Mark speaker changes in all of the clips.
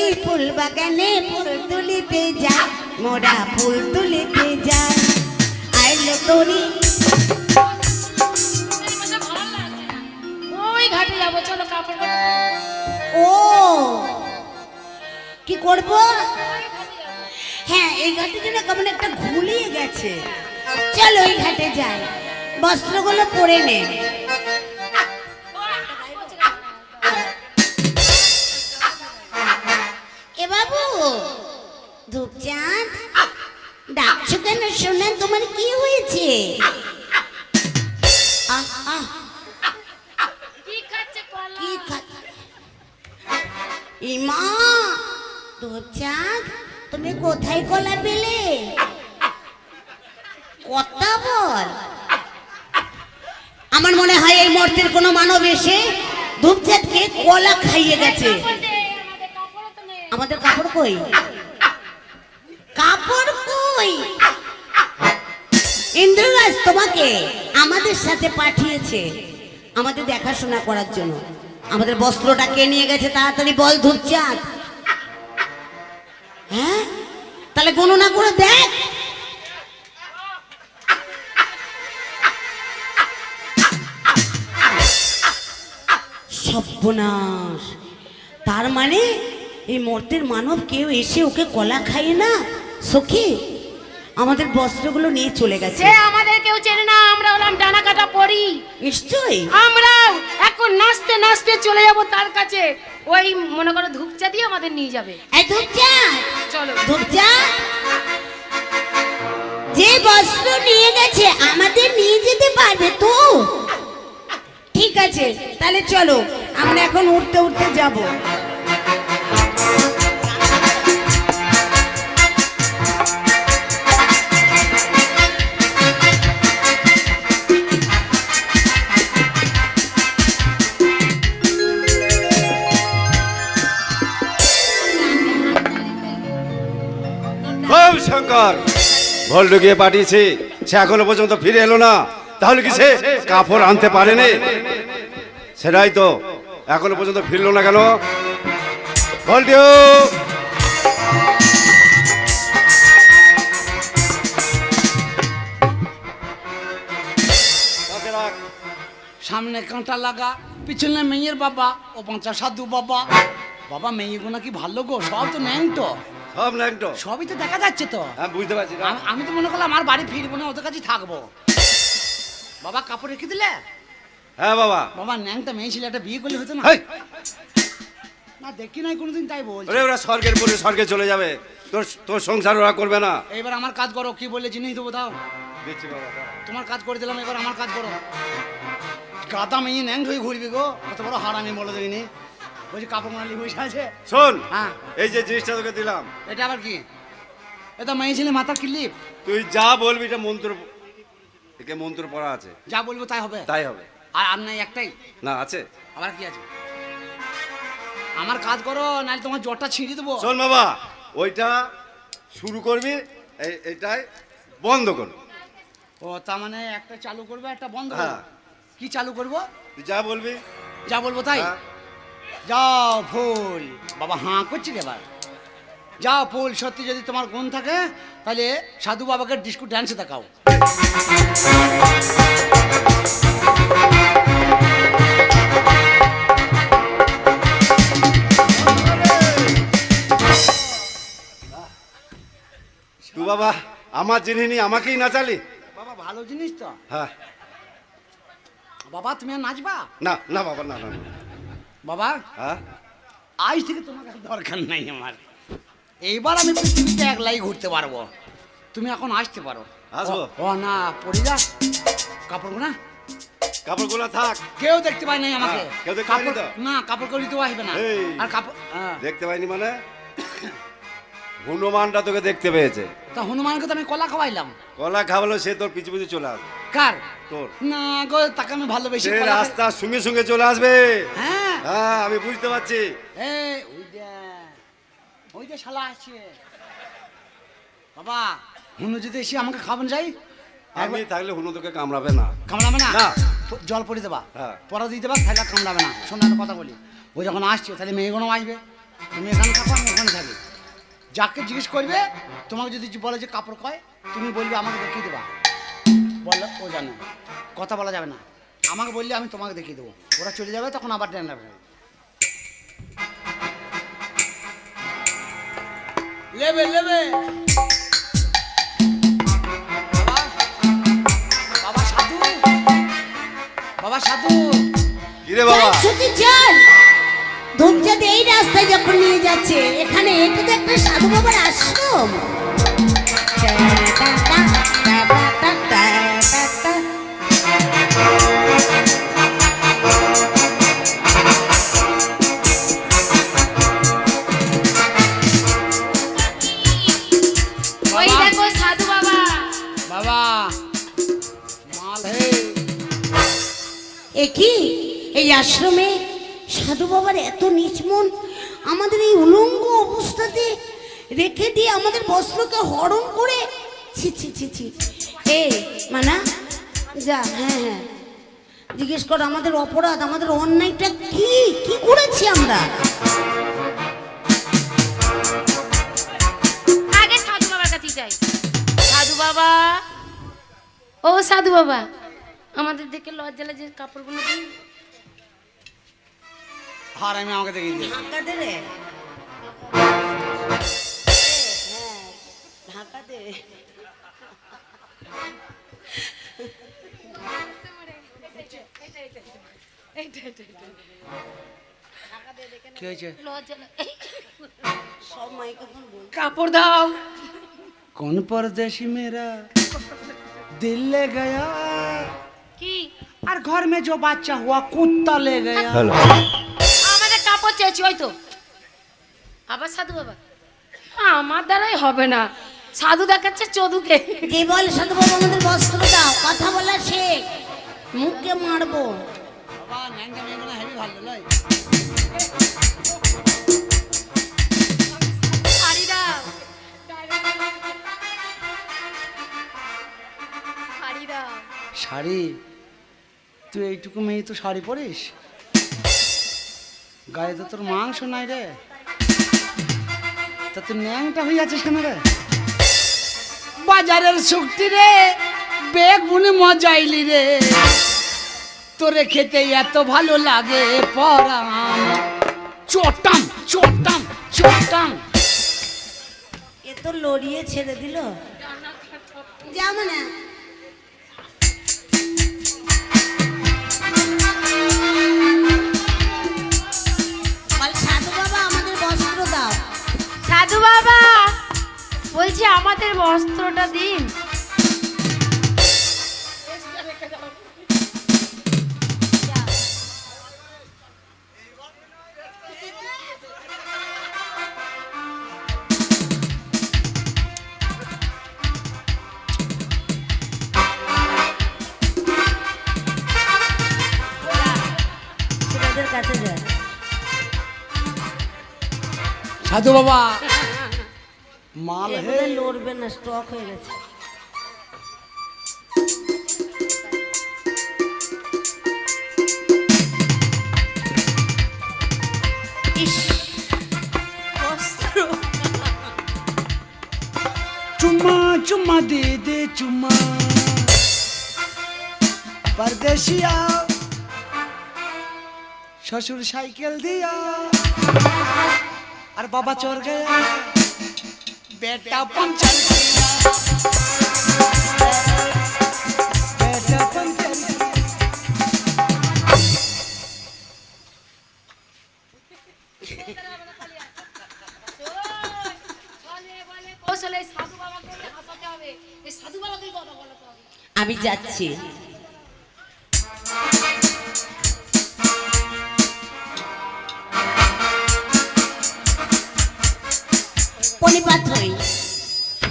Speaker 1: তোরি ফুল বাগানে ফুল তুলিতে যায় মোরা ফুল তুলিতে যায় আইলো তোরি।
Speaker 2: ওই ঘাটে যাব চলো কাপড়
Speaker 1: ও কি করব? হ্যাঁ এই ঘাটে যেন কেমন একটা ঘুলিয়ে গেছে। চলো ওই ঘাটে যাই। বস্ত্রগুলো পরে নে। বাবু ধূপচাঁদ, ডাকছো কেন? শোনা, তোমার কি হয়েছে? ইমা, ধূপচাঁদ, তুমি কোথায় কলা পেলে? কথা বল। আমার মনে হয় এই মর্তের কোনো মানব এসে ধূপচাঁদকে কলা খাইয়ে গেছে।
Speaker 2: আমাদের কাপড়
Speaker 1: কই? কাপড় কই? ইন্দ্ররাজ তোমাকে আমাদের সাথে পাঠিয়েছে আমাদের দেখাশোনা করার জন্য। আমাদের বস্ত্রটা কে নিয়ে গেছে তাড়াতাড়ি বল ধূপচাঁদ। হ্যাঁ? তাহলে গণনা করে দেখ। সর্বনাশ। তার মানে এই মর্তের মানব কেউ এসে ওকে কলা খাইয়ে না? সখী আমাদের বস্ত্রগুলো নিয়ে চলে গেছে।
Speaker 2: আমাদের কেউ চেনে না আমরা হলাম ডানা কাটা পড়ি
Speaker 1: নিশ্চয়ই।
Speaker 2: আমরা এখন নাচতে নাচতে চলে যাব তার কাছে। ওই মনে করো ধূপচা দিয়ে আমাদের নিয়ে যাবে।
Speaker 1: এই ধূপচাঁদ
Speaker 2: চলো।
Speaker 1: ধূপচাঁদ যে বস্ত্র নিয়ে গেছে আমাদের নিয়ে যেতে পারবে তো? ঠিক আছে তাহলে চলো আমরা এখন উঠতে উঠতে যাব।
Speaker 3: শঙ্কর ভোল ঢুকিয়ে পাঠিয়েছি, সে এখনও পর্যন্ত ফিরে এলো না। তাহলে কি সে কাপড় আনতে পারেনি? সেটাই তো, এখনও পর্যন্ত ফিরলো না কেন? ভোল্টিও
Speaker 4: সামনে কাঁটা লাগা, পিছনে মেয়ের বাবা, ও পাঁচা সাধু বাবা। বাবা, মেয়েগুলো কি ভালো গো? সব তো ন্যাং তো
Speaker 3: সব ল্যাংটো
Speaker 4: সবই তো দেখা যাচ্ছে তো।
Speaker 3: হ্যাঁ বুঝতে পারছি না
Speaker 4: আম- আমি তো মনে করলাম আমার বাড়ি ফিরবো না ওদের কাছেই থাকব। বাবা কাপড় রেখে দিলে?
Speaker 3: হ্যাঁ বাবা।
Speaker 4: বাবা ন্যাংটা মেয়ে ছিল একটা বিয়ে করলে হতো না?
Speaker 3: হেই,
Speaker 4: না দেখি নাই কোনোদিন তাই বল
Speaker 3: ওরে ওরা স্বর্গের পরে স্বর্গে চলে যাবে। তোর তোর সংসার ওরা করবে না।
Speaker 4: এবার আমার কাজ করো কি বললে জিনিস দেবো দাও
Speaker 3: দিচ্ছি বাবা
Speaker 4: তোমার কাজ করে দিলাম এবার আমার কাজ করো। গাদা মেয়ে ন্যাং হয়ে ঘুরবি গো কত বড় হার আমি বলে দেবিনি বলছি কাপড় মানালি বসে আছে।
Speaker 3: শোন
Speaker 4: হ্যাঁ।
Speaker 3: এই যে জিনিসটা তোকে দিলাম।
Speaker 4: এটা আবার কি? এটা মেয়ে ছেলে মাথার ক্লিপ
Speaker 3: তুই যা বলবি এটা মন্ত্র একে মন্ত্র পড়া আছে।
Speaker 4: যা বলব তাই হবে?
Speaker 3: তাই হবে।
Speaker 4: আর আর নাই একটাই?
Speaker 3: না আছে।
Speaker 4: আবার কি আছে? আমার কাজ করো নাহলে তোমার জ্বরটা ছিঁড়ে দেবো।
Speaker 3: শোন বাবা ওইটা শুরু করবি এই এটাই বন্ধ করবি।
Speaker 4: ও তার মানে একটা চালু করবে একটা বন্ধ
Speaker 3: হ্যাঁ।
Speaker 4: করবে। কি চালু করব?
Speaker 3: তুই যা বলবি।
Speaker 4: যা বলব তাই?
Speaker 3: হ্যাঁ।
Speaker 4: যাও ফুল। বাবা হাঁ করছি এবার? যাও ফুল সত্যি যদি তোমার গুণ থাকে তাহলে সাধু বাবাকে ডিস্কো ড্যান্সে দেখাও।
Speaker 3: তুই বাবা আমার জিনিস নিয়ে আমাকেই নাচালি?
Speaker 4: বাবা ভালো জিনিস তো।
Speaker 3: হ্যাঁ।
Speaker 4: বাবা তুমি নাচবা?
Speaker 3: না না বাবা না না না।
Speaker 4: বাবা
Speaker 3: হ্যাঁ?
Speaker 4: আজ থেকে তোমাকে আর দরকার নাই আমার। এইবার আমি পৃথিবীতে একলাই ঘুরতে পারব। তুমি এখন আসতে পারো।
Speaker 3: আসব।
Speaker 4: ও, না পড়ে যা। কাপড় না
Speaker 3: কাপড়গুলো থাক।
Speaker 4: কেউ দেখতে পায় নাই আমাকে।
Speaker 3: হ্যাঁ, কেউ দেখতে
Speaker 4: কাপড়
Speaker 3: পায়নি তো?
Speaker 4: না কাপড় করে দিতেও আসবে না। আর কাপড় হ্যাঁ।
Speaker 3: দেখতে পাইনি মানে? হনুমানটা তোকে দেখতে পেয়েছে।
Speaker 4: তা হনুমানকে তো আমি কলা খাওয়াইলাম।
Speaker 3: কলা খাওয়ালো সে তোর পিছু পিছু চলে আসবে।
Speaker 4: কার?
Speaker 3: তোর।
Speaker 4: না গো তাকে আমি ভালোবেসে
Speaker 3: সে রাস্তার সঙ্গে সঙ্গে চলে আসবে।
Speaker 4: হ্যাঁ।
Speaker 3: হ্যাঁ আমি বুঝতে পারছি।
Speaker 4: এই ওই যে ওই যে শালা আছে। বাবা হুনু যদি এসে আমাকে খাবেন যাই?
Speaker 3: আমি থাকলে হনু তোকে কামড়াবে না।
Speaker 4: কামড়াবে না?
Speaker 3: না।
Speaker 4: জল পড়ে দেবা।
Speaker 3: হ্যাঁ।
Speaker 4: পরা দিয়ে দেবা তাহলে কামড়াবে না। শোনো একটা কথা বলি। ও যখন আসছে তাহলে মেয়েগুলো আসবে। তুমি এখানে থাকো আমি ওখানে থাকি। যাকে জিজ্ঞেস করবে তোমাকে যদি বলে যে কাপড় কয় তুমি বলবে আমাকে দেখিয়ে দেবা। বলল ও জানে। কথা বলা যাবে না। আমাকে বললে আমি তোমাকে দেখিয়ে দেবো। ওরা চলে যাবে তখন আবার ড্যান্ডার লেবে লেবে। বাবা সাধু। বাবা সাধু।
Speaker 3: কিরে বাবা?
Speaker 1: চল, ছুটি চল। ধূপচাঁদ এই রাস্তায় যখন নিয়ে যাচ্ছে এখানে এটা তো একটা সাধু বাবার আশ্রম। এ কি? এই আশ্রমে সাধু বাবার এত নিচমন আমাদের এই উলঙ্গ অবস্থাতে রেখে দিয়ে আমাদের বস্ত্রকে হরণ করে? ছি ছি ছি ছি। এ, মানা, যা হ্যাঁ হ্যাঁ। জিজ্ঞেস কর, আমাদের অপরাধ, আমাদের অন্যায়টা কি? কি করেছি আমরা?
Speaker 2: আগে সাধু বাবার কাছে যাই। সাধু বাবা? ও সাধু বাবা। আমাদের দেখে লজ্জা লাগে কাপড়গুলো দিই
Speaker 4: হার আমি আমাকে দেখে দিই
Speaker 1: ঢাকা দে রে। হ্যাঁ, ঢাকা দে।
Speaker 2: কাপড় দাও।
Speaker 4: কোন পরদেশি মেরা দিল গয়া? गया
Speaker 2: কি
Speaker 4: और घर में जो बच्चा हुआ कुत्ता ले गया
Speaker 3: হ্যালো
Speaker 2: আমাদের কাপড় চেয়েছি ওই তো আবার সাধু বাবা আমার দ্বারাই হবে না সাধু দেখাচ্ছে চোদুকে
Speaker 1: যে বল সাধু বাবা আমাদের বস্ত্র দাও কথা বলা শেখ মুখকে মারবো
Speaker 4: বাবা ন্যাংটা মেয়েগুলো হেভি ভালো লয়
Speaker 2: শাড়ি দাও শাড়ি দাও
Speaker 4: শাড়ি তুই এইটুকু মেয়ে তো শাড়ি পরিস? গায়ে তো তোর মাংস নাই রে। তা তুই ন্যাংটা হয়ে যাচ্ছিস কেন রে? বাজারের শুক্তি রে বেগুনি মজাইলি রে। তোরে খেতে এত ভালো লাগে পরাম। চটাম চটাম চটাম।
Speaker 1: এ তো লড়িয়ে ছেড়ে দিল। যাও
Speaker 2: বলছি আমাদের বস্ত্রটা দিন।
Speaker 1: কাছে যায়।
Speaker 4: সাধু বাবা। মাল
Speaker 1: হয়ে লড়বে না স্টক হয়ে গেছে।
Speaker 2: চুমা চুম্মা দে দে চুম্মা। परदेशिया শ্বশুর সাইকেল দিয়া। আর বাবা চর বেটা
Speaker 1: আমি যাচ্ছি।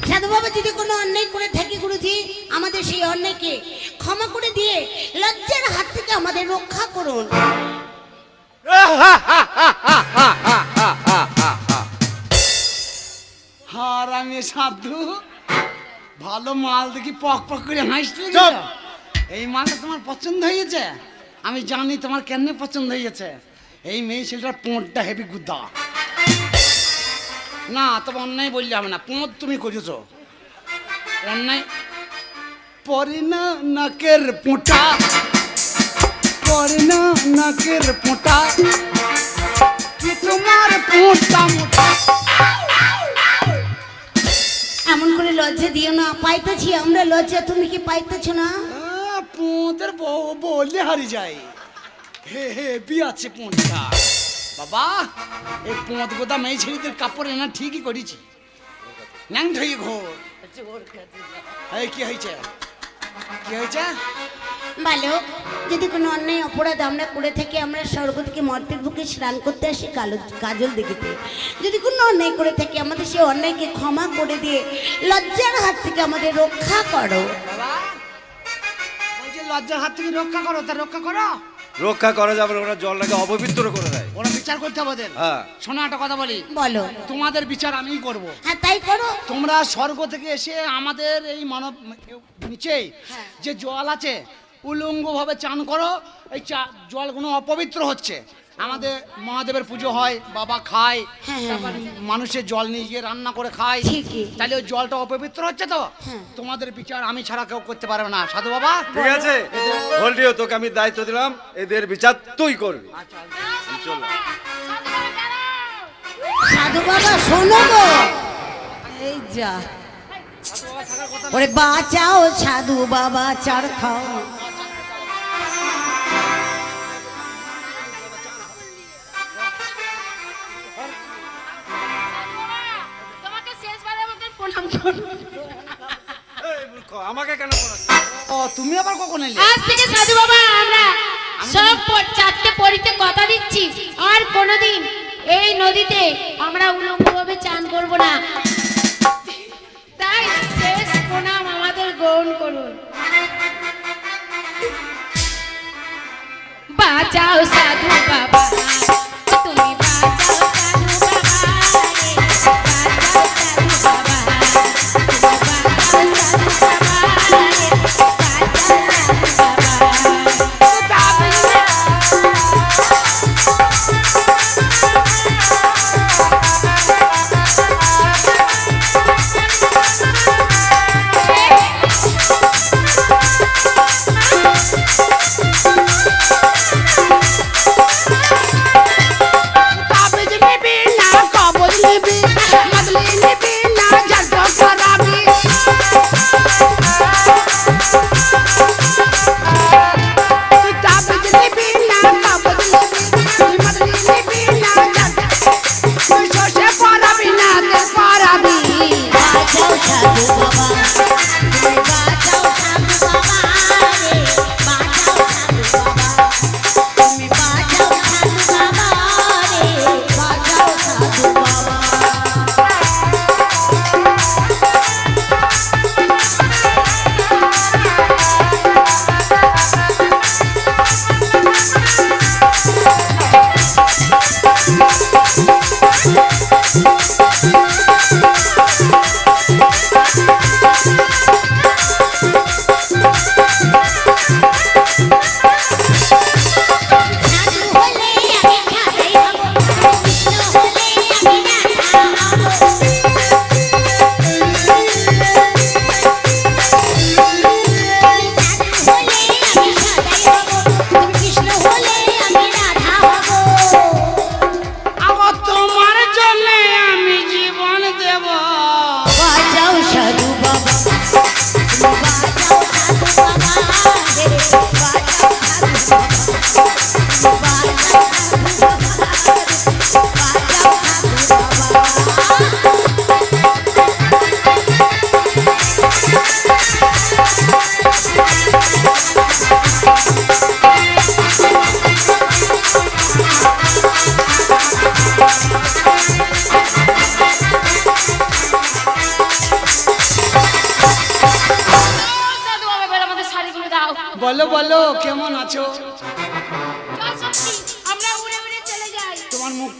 Speaker 1: সাধু বাবা যদি কোনো অন্যায় করে থাকে গুরুজি আমাদের সেই অন্যায়কে ক্ষমা করে দিয়ে লজ্জার হাত থেকে আমাদের রক্ষা করুন।
Speaker 4: সাধু ভালো মাল দেখি পক পক করে
Speaker 3: চুপ!
Speaker 4: এই মালটা তোমার পছন্দ হয়েছে? আমি জানি তোমার কেন পছন্দ হয়েছে। এই মেয়ে ছেলেটার পোঁটটা হেভি গুদ্দা না তবে অন্যায় বললে হবে না। পোঁত তুমি করেছ অন্যায়? পরে না নাকের পোঁটা পরে না নাকের পোঁটা কি তোমার পোঁটটা মোটা।
Speaker 1: এমন করে লজ্জা দিও না পাইতেছি আমরা লজ্জা তুমি কি পাইতেছ না?
Speaker 4: আহ, পোঁতের বউ বললে হারি যায়। হে হে বি আছে পোঁতটা বাবা এই পোঁত গোদা মেয়ে ছেলেদের কাপড় এনা ঠিকই করেছি। ন্যাং ঘোর। এই কি হয়েছে? কি হয়েছে?
Speaker 1: ভালো যদি কোনো অন্যায় অপরাধ আমরা করে থাকি আমরা স্বর্গ থেকে মর্তের বুকে স্নান করতে আসি কালো কাজল দেখিতে। যদি কোনো অন্যায় করে থাকি আমাদের সেই অন্যায়কে ক্ষমা করে দিয়ে লজ্জার হাত থেকে আমাদের রক্ষা করো।
Speaker 4: লজ্জার হাত থেকে রক্ষা করো তা রক্ষা করো?
Speaker 3: রক্ষা করা যাবে না ওরা জলটাকে অপবিত্র করে দেয়।
Speaker 4: ওরা বিচার করতে হবে ওদের।
Speaker 3: হ্যাঁ।
Speaker 4: শোনো একটা কথা বলি।
Speaker 1: বলো।
Speaker 4: তোমাদের বিচার আমিই করব।
Speaker 1: হ্যাঁ তাই করো।
Speaker 4: তোমরা স্বর্গ থেকে এসে আমাদের এই মানব নিচে
Speaker 1: হ্যাঁ।
Speaker 4: যে জল আছে উলঙ্গ ভাবে চান করো এই চা- জলগুলো অপবিত্র হচ্ছে। আমাদের মহাদেবের পুজো হয় বাবা খায়
Speaker 1: হ্যাঁ, হ্যাঁ,
Speaker 4: তারপর মানুষের জল নিয়ে গিয়ে রান্না করে খায়। তাহলে ওই জলটা অপবিত্র হচ্ছে তো?
Speaker 1: হ্যাঁ।
Speaker 4: তোমাদের বিচার আমি ছাড়া কেউ করতে পারবে না। সাধু বাবা?
Speaker 3: ঠিক আছে। ভোল্টিও তোকে আমি দায়িত্ব দিলাম। এদের বিচার তুই করবি।
Speaker 4: আচ্ছা
Speaker 1: সাধু বাবা শোনো গো এই যা। ওরে বাঁচাও সাধু বাবা চার খাও।
Speaker 2: প্রণাম করব
Speaker 3: আমাকে কেন
Speaker 4: ও তুমি আবার কখন এলে?
Speaker 2: আজ থেকে সাধু বাবা আমরা সব চারটে পরিতে কথা দিচ্ছি। আর কোনোদিন এই নদীতে আমরা উলঙ্গভাবে চান করব না। তাই শেষ প্রণাম আমাদের গ্রহণ করুন। বাঁচাও সাধু বাবা।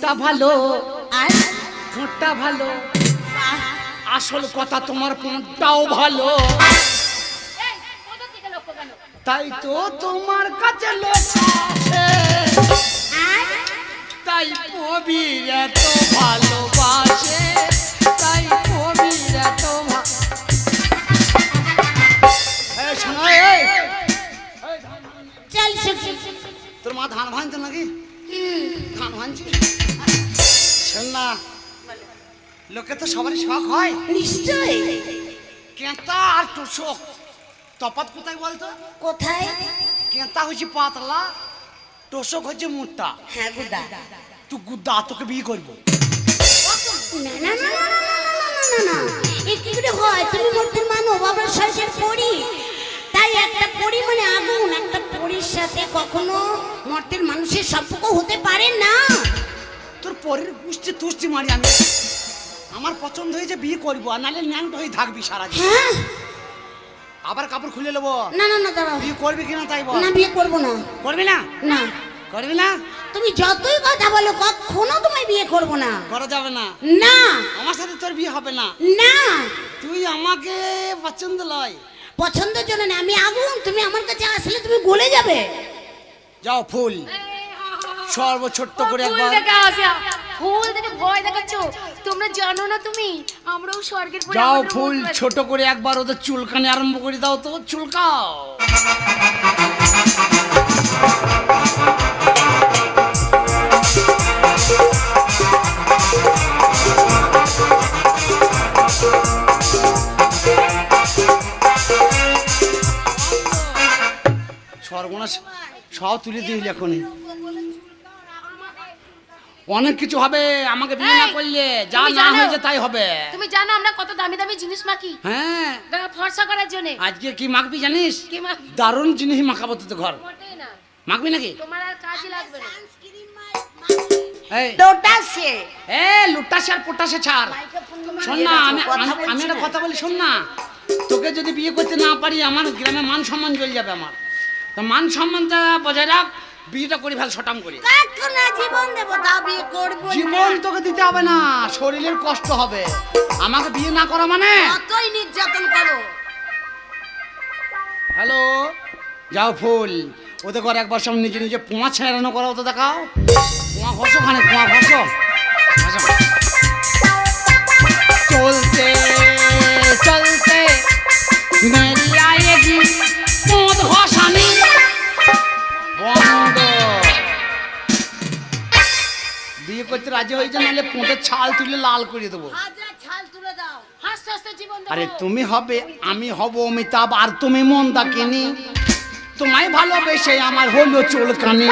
Speaker 4: মুখটা ভালো
Speaker 1: আর
Speaker 4: ঠোঁটটা ভালো। আসল কথা তোমার পোঁটটাও ভালো। তাই তো তোমার কাছে লোক তাই কবির এত ভালোবাসে তাই কবির এত তোর মা ধান ভাঙছে নাকি? ধান ভাঙছে? শোন না? লোকে তো সবারই শখ হয়।
Speaker 1: নিশ্চয়
Speaker 4: কেঁতা আর তোষক। তফাৎ কোথায় বলতো?
Speaker 1: কোথায়?
Speaker 4: কেঁতা হচ্ছে পাতলা তোষক হচ্ছে মুটা।
Speaker 1: হ্যাঁ গুদা।
Speaker 4: তুই গুদা তোকে বিয়ে করব।
Speaker 1: না না না না না না না এ কি করে হয়? তুমি মূর্তির মানো বাবার সরষের পড়ি তাই একটা পরি মানে আগুন একটা পরির সাথে কখনো মর্তের মানুষের সম্পর্ক হতে পারে না।
Speaker 4: তোর পরের পুষ্টি তুষ্টি মারি আমি। আমার পছন্দ হয়েছে বিয়ে করব আর নাহলে ন্যাংট হয়ে থাকবি সারা জীবন
Speaker 1: হ্যাঁ?
Speaker 4: আবার কাপড় খুলে নেব।
Speaker 1: না না না দাঁড়াও।
Speaker 4: বিয়ে করবি কিনা তাই বল।
Speaker 1: না বিয়ে করব না।
Speaker 4: করবি না?
Speaker 1: না।
Speaker 4: করবি না?
Speaker 1: তুমি যতই কথা বলো কখনো তোমায় বিয়ে করব না।
Speaker 4: করা যাবে না।
Speaker 1: না।
Speaker 4: আমার সাথে তোর বিয়ে হবে না।
Speaker 1: না।
Speaker 4: তুই আমাকে পছন্দ লয়।
Speaker 1: পছন্দের জন্য না আমি আগুন। তুমি আমার কাছে আসলে তুমি গলে যাবে।
Speaker 4: যাও ফুল। সর্ব ছোট্ট করে একবার।
Speaker 2: ফুল দেখে ভয় দেখাচ্ছ। তোমরা জানো না তুমি? আমরাও স্বর্গের পরে
Speaker 4: যাও ফুল ছোট করে একবার ওদের চুলকানি আরম্ভ করে দাও তো চুলকাও। সর্বনাশ সব তুলে দিল এখনই। অনেক কিছু হবে আমাকে বিয়ে না করলে যা না? হয়েছে তাই হবে।
Speaker 2: তুমি জানো আমরা কত দামি দামি জিনিস মাখি।
Speaker 4: হ্যাঁ।
Speaker 2: গা ফর্সা করার জন্য।
Speaker 4: আজকে কি মাখবি জানিস?
Speaker 2: কি মাখি
Speaker 4: দারুণ জিনিস মাখাবো তো ঘর। মাখবি নাকি?
Speaker 2: তোমার আর কাজই লাগবে না।
Speaker 1: লোটাসে।
Speaker 4: এ লুটাসে আর পোটাসে ছাড়। শোন না আমি আমি- আমি একটা কথা বলি শোন না। তোকে যদি বিয়ে করতে না পারি আমার গ্রামে মান সম্মান চলে যাবে আমার। তো মান সম্মানটা বজায় রাখ। বিয়েটা করি ভালো সটাম করি।
Speaker 1: জীবন দেবো বিয়ে করব
Speaker 4: জীবন তোকে দিতে হবে না শরীরের কষ্ট হবে। আমাকে বিয়ে না করা মানে?
Speaker 1: কতই নির্যাতন করো।
Speaker 4: হ্যালো যাও ফুল। ওদের ঘর একবার সব নিজে নিজে পোঁয়া ছেড়ানো করা তো দেখাও। পোঁয়া ঘষো খানে পোঁয়া ঘষো। চলতে চলতে মেরি আয়েগি পোঁত ঘষানি করতে রাজি হয়েছে নাহলে পোঁতের ছাল তুলে লাল করে দেবো। আরে তুমি হবে আমি হব অমিতাভ আর তুমি মন দাকিনি তোমায় ভালোবেসে আমার হলো চুলকানি।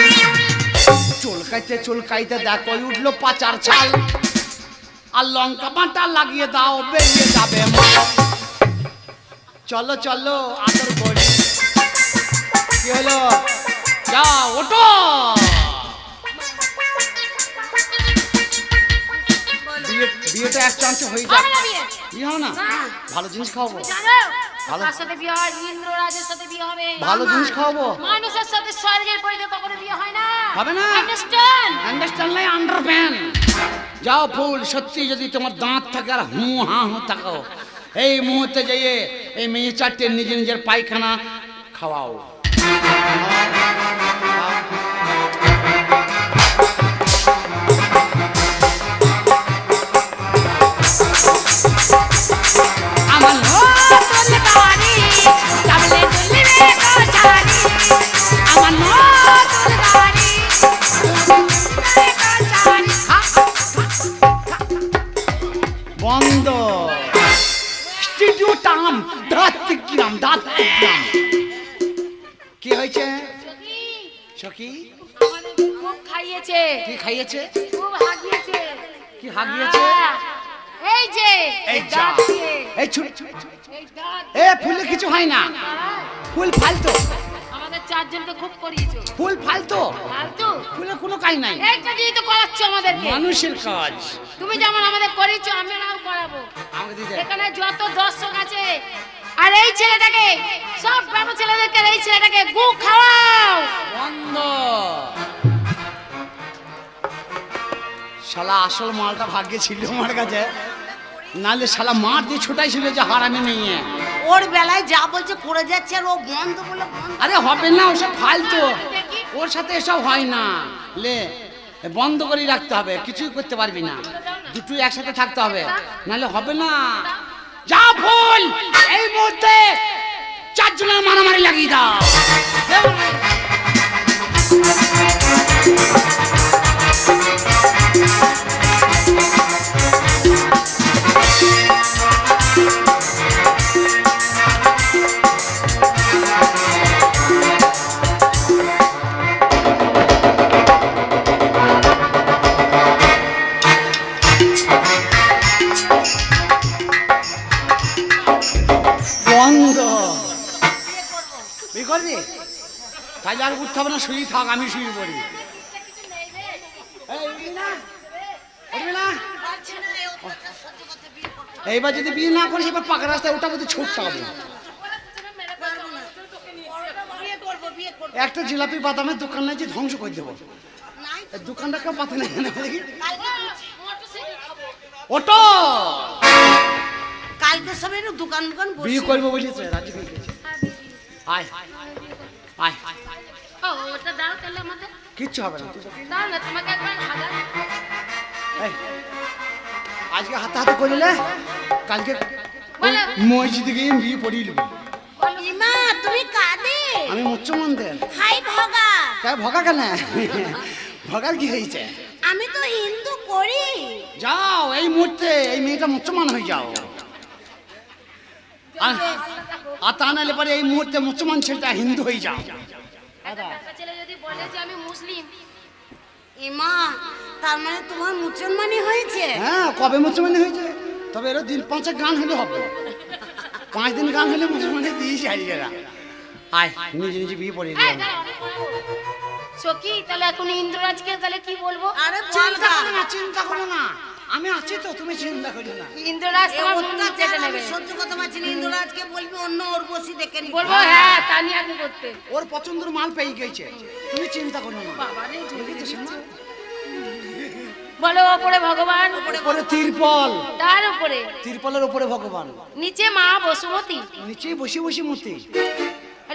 Speaker 4: চুলকাইতে চুলকাইতে দেখো উঠল পাচার ছাল। আর লঙ্কা বাটা লাগিয়ে দাও বেরিয়ে যাবে চলো চলো আদর করি। কি হলো? যাও ওটো বিয়েটা এক চান্সে হয়ে যাক।
Speaker 2: বিয়ে।
Speaker 4: হবে না। ভালো জিনিস খাওয়াবো। ভালো।
Speaker 2: সাথে বিয়ে হয় ইন্দ্ররাজের সাথে বিয়ে হবে।
Speaker 4: ভালো জিনিস খাওয়াবো।
Speaker 2: মানুষের সাথে স্বর্গের পরিতে কখনো বিয়ে হয় না।
Speaker 4: হবে না?
Speaker 2: আন্ডারস্ট্যান্ড
Speaker 4: আন্ডারস্ট্যান্ড লাই আন্ডারপ্যান যাও ফুল সত্যি যদি তোমার দাঁত থাকে আর হু হা হু থাকো এই মুহূর্তে যেয়ে এই মেয়ে চারটে নিজের নিজের পায়খানা খাওয়াও। বন্ধ। স্টুডিও টাম দাঁত গ্রাম দাঁত গ্রাম। কি হয়েছে?
Speaker 2: আমাদের খুব খাইয়েছে
Speaker 4: কি খাইয়েছে?
Speaker 2: খুব হাগিয়েছে।
Speaker 4: কি হাগিয়েছে?
Speaker 2: হ্যাঁ। এই যে
Speaker 4: এই
Speaker 2: এই
Speaker 4: যা। এই ছুট এ ফুলে কিছু হয় না। ফুল ফালতো।
Speaker 2: আমাদের চারজনকে খুব করিয়েছো।
Speaker 4: ফুল ফালতো।
Speaker 2: ফালতু?
Speaker 4: ফুলে কোনো কাজ নাই।
Speaker 2: তো করাচ্ছ আমাদেরকে।
Speaker 4: মানুষের কাজ।
Speaker 2: তুমি যেমন আমাদের করিয়েছো আমরাও করাবো।
Speaker 4: আমাকে দিতে
Speaker 2: এখানে যত দর্শক আছে আর এই ছেলেটাকে সব ছেলেদেরকে এই ছেলেটাকে গু খাওয়াও।
Speaker 4: বন্ধ। শালা আসল মালটা ভাগ্যে ছিল আমার কাছে। নাহলে শালা মার দিয়ে ছোটাই ছিল যে হারামি মেয়ে।
Speaker 1: ওর বেলায় যা বলছে করে যাচ্ছে আর ও বন্ধ বলে
Speaker 4: আরে হবে না ওসব ফালতু। ওর সাথে এসব হয় না। লে বন্ধ করে রাখতে হবে কিছুই করতে পারবি না। দুটোই একসাথে থাকতে হবে। নাহলে হবে না। যা ভুল এই মুহূর্তে চারজনের মারামারি লাগিয়ে দাও। থাক আমি শুয়ে পড়ি? এইবার যদি বিয়ে না করিস এবার পাকা রাস্তায় ওটা বলতে ছুটতে হবে। একটা জিলাপি বাদামের দোকান নাই যে ধ্বংস করে দেবো। দোকানটা কেউ পাতে নেই
Speaker 1: কালকে
Speaker 4: ওটো
Speaker 1: কালকে সব দোকান দোকান
Speaker 4: বিয়ে করব বলেছে রাজি আয় আয়
Speaker 2: ও ওটা দাও তাহলে আমাদের।
Speaker 4: কিচ্ছু হবে না
Speaker 2: দাও না তোমাকে একবার হাজার
Speaker 4: আজকে হাতে হাতে করলে কালকে মসজিদে গিয়ে বিয়ে পড়িয়ে নেব।
Speaker 1: ইমা তুমি কাঁদে?
Speaker 4: আমি
Speaker 1: হাই ভগা।
Speaker 4: তাই ভগা কেন? ভগার কি হয়েছে?
Speaker 1: আমি তো হিন্দু করি।
Speaker 4: যাও এই মুহূর্তে এই মেয়েটা মুসলমান হয়ে যাও। আর- আর তা নাহলে পরে এই মুহূর্তে মুসলমান ছেলেটা হিন্দু হয়ে যাও।
Speaker 2: একটা ছেলে যদি বলে যে আমি মুসলিম
Speaker 1: ইমা তার মানে তোমার মুসলমানি হয়েছে?
Speaker 4: হ্যাঁ কবে মুসলমান হয়েছে? তবে এরা দিন পাঁচে গান হলে হবে। পাঁচ দিন গান হলে মুসলমানে দিয়েছি হারিয়ে গেলা আয় নিজে নিজে বিয়ে পড়িয়ে
Speaker 2: এই,
Speaker 4: দিলাম।
Speaker 2: সখী তাহলে এখন ইন্দ্ররাজকে তাহলে কি বলব?
Speaker 1: আরে
Speaker 4: চিন্তা করো না চিন্তা করো না। আমি আছি তো তুমি চিন্তা করো না।
Speaker 2: ইন্দ্ররাজ তোমার চেটে
Speaker 1: আমি
Speaker 2: নেবে।
Speaker 1: সহ্য করতে পারছি না ইন্দ্ররাজকে বলবি অন্য ওর বসি দেখে নিবি
Speaker 2: বলব হ্যাঁ তা নিয়ে আগে করতে।
Speaker 4: ওর পছন্দের মাল পেয়ে গেছে। তুমি চিন্তা করো না।
Speaker 2: বাবা রে। বলো ওপরে ভগবান।
Speaker 4: উপরে তিরপল।
Speaker 2: তার উপরে।
Speaker 4: তিরপলের উপরে ভগবান।
Speaker 2: নিচে মা বসুমতী।
Speaker 4: নিচে বসে বসে মতি।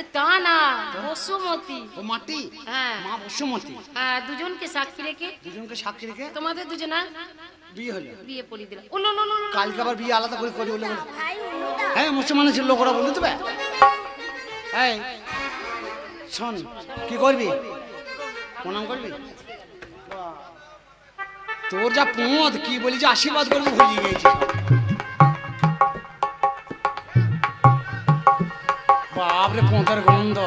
Speaker 2: আরে তা না বসুমতী।
Speaker 4: ও মাটি?
Speaker 2: হ্যাঁ।
Speaker 4: মা বসুমতি?
Speaker 2: হ্যাঁ দুজনকে সাক্ষী রেখে।
Speaker 4: দুজনকে সাক্ষী রেখে?
Speaker 2: তোমাদের দুজনা
Speaker 4: বিয়ে হলো?
Speaker 2: বিয়ে দিলাম। উলো লো লো লো।
Speaker 4: কালকে আবার বিয়ে আলাদা করে করে বলে বলে
Speaker 1: ভাই অনুদা
Speaker 4: হ্যাঁ মুসলমানের ছিল লোকরা বলে দেবে এই শোন কি করবি? প্রণাম করবি? তোর যা পোঁদ কি বলি যে আশীর্বাদ করব ভুলিয়ে গেছি বাপরে পোঁতের গন্ধ।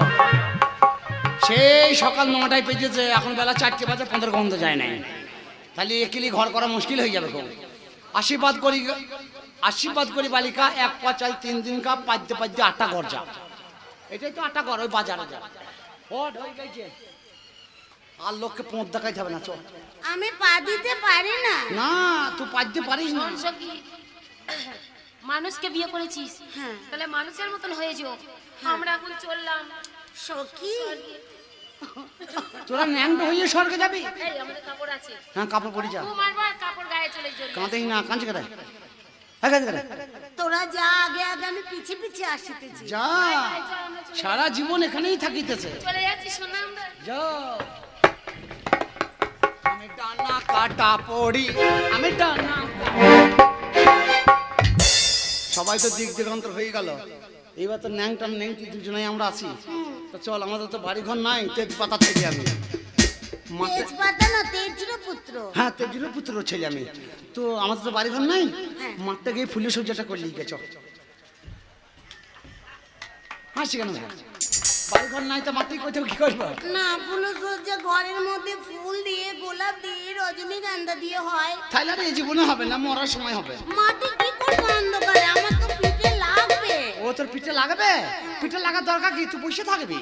Speaker 4: সেই সকাল নটায় পেয়েছে এখন বেলা চারটে বাজে পোঁতের গন্ধ যায় নাই। তাহলে একিলি ঘর করা মুশকিল হয়ে যাবে খুব। আশীর্বাদ করি আশীর্বাদ করি বালিকা এক পা চাল তিন দিন কা পাদ্যে পাদ্যে আটা ঘর যা। এটাই তো আটা ঘর ওই বাজারে যা। ও আর লোককে পোঁত দেখাইতে হবে না চল।
Speaker 1: আমি পা দিতে পারি না।
Speaker 4: না তুই পাদ্যে পারিস না।
Speaker 2: মানুষকে বিয়ে করেছিস
Speaker 1: হ্যাঁ।
Speaker 2: তাহলে মানুষের মতন হয়ে যাও। আমরা এখন চললাম।
Speaker 1: সখী?
Speaker 4: তোরা ন্যাংটো হয়ে স্বর্গে যাবি?
Speaker 2: এই আমাদের কাপড় আছে।
Speaker 4: হ্যাঁ কাপড় পরি যা।
Speaker 2: কাপড় গায়ে চলে যাবে
Speaker 4: কাঁদেই না কাঁদছে কেটে হ্যাঁ
Speaker 1: তোরা যা আগে আগে আমি পিছে পিছে আসিতেছি।
Speaker 4: যা। সারা জীবন এখানেই থাকিতেছে।
Speaker 2: চলে যাচ্ছি শোনা আমরা।
Speaker 4: যাও আমি ডানা কাটা পড়ি আমি ডানা সবাই তো দিক দিগন্তর হয়ে গেল। এইবার তো ন্যাংটা ন্যাংটি দুজনেই আমরা আছি। তো চল আমাদের তো বাড়ি ঘর নাই তেজ
Speaker 1: তেজপাতা থেকে আমি
Speaker 4: হ্যাঁ তেজুরের পুত্র ছেলে আমি। তো আমাদের তো বাড়ি ঘর নাই মাঠটা গিয়ে ফুলের সজ্জাটা করলি গেছ হাসি কেন ভাই? বাড়ি ঘর নাই তো মাটি কোথাও কি করব?
Speaker 1: না ফুল সজ্জা ঘরের মধ্যে ফুল দিয়ে গোলাপ দিয়ে রজনীগন্ধা দিয়ে হয়।
Speaker 4: তাহলে আর এই জীবনে হবে না মরার সময় হবে।
Speaker 1: মাটি কি করব অন্ধকারে? আমার তো পিঠে লাগবে।
Speaker 4: ও তোর পিঠে লাগবে? পিঠে লাগার দরকার কি? তুই বসে থাকবি?